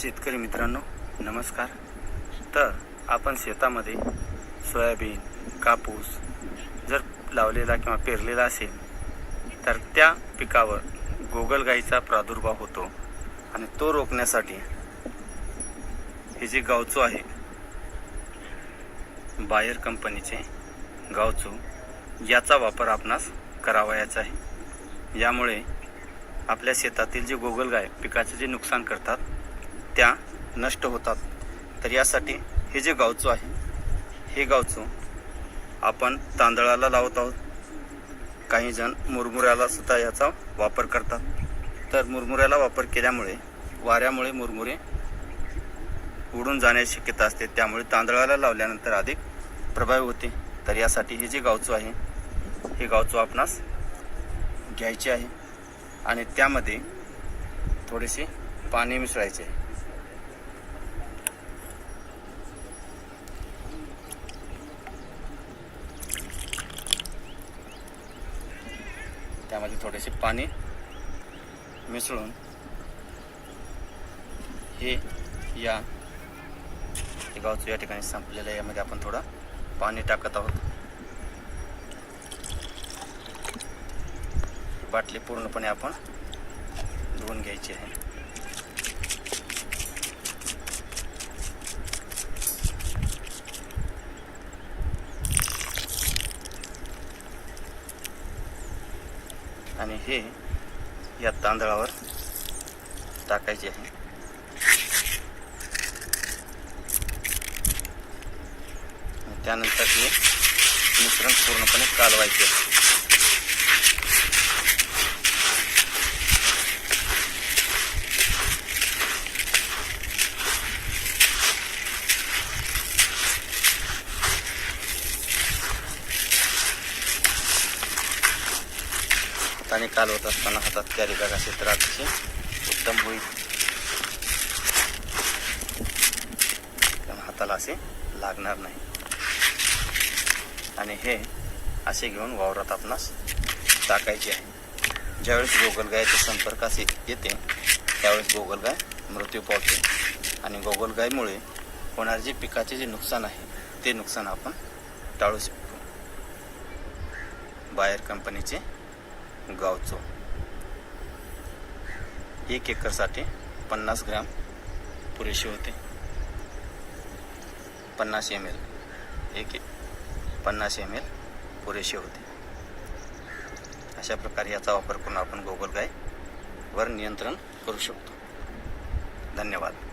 शेतकरी मित्रांनो नमस्कार. तर आपण शेतामध्ये सोयाबीन कापूस जर लावलेला किंवा पेरलेला असेल तर त्या पिकावर गोगलगाईचा प्रादुर्भाव होतो आणि तो रोखण्यासाठी हे जे गावचो आहे बायर कंपनीचे गावचो याचा वापर आपणास करावयाचा आहे. यामुळे आपल्या शेतातील जे गोगलगाय पिकाचे जे नुकसान करतात त्या नष्ट होतात. तर यासाठी हे जे गावचो आहे हे गावचो आपण तांदळाला लावत आहोत. काही जण मुरमुऱ्याला सुद्धा याचा वापर करतात. तर मुरमुऱ्याला वापर केल्यामुळे वाऱ्यामुळे मुरमुरे उडून जाण्याची शक्यता असते. त्यामुळे तांदळाला लावल्यानंतर अधिक प्रभावी होते. तर यासाठी हे जे गावचो आहे हे गावचो आपणास घ्यायचे आहे. आणि त्यामध्ये थोडेसे पाणी मिसळायचे आहे. त्यामध्ये थोडेसे पाणी मिसळून हे या गावचं या ठिकाणी संपलेलं आहे. यामध्ये आपण थोडं पाणी टाकत आहोत. बाटली पूर्णपणे आपण धुवून घ्यायची आहे. आणि हे या तांदळावर टाकायचे आहे. त्यानंतर हे मिश्रण पूर्णपणे कालवायचे आहे. हाताने कालवत असताना हातात कॅरी बॅग असेल तर अतिशय उत्तम होईल. कारण हाताला असे लागणार नाही. आणि हे असे घेऊन वावरात आपणास टाकायचे आहे. ज्यावेळेस गोगलगायच्या संपर्कास येते त्यावेळेस गोगलगाय मृत्यू पावते. आणि गोगलगायमुळे होणारे जे पिकाचे जे नुकसान आहे ते नुकसान आपण टाळू शकतो. बायर कंपनीचे गावचो. एक एकरसाठी पन्नास ग्रॅम पुरेसे होते. पन्नास एम एल एक पन्नास एम एल पुरेसे होते. अशा प्रकारे याचा वापर करून आपण गोगलगाय वर नियंत्रण करू शकतो. धन्यवाद.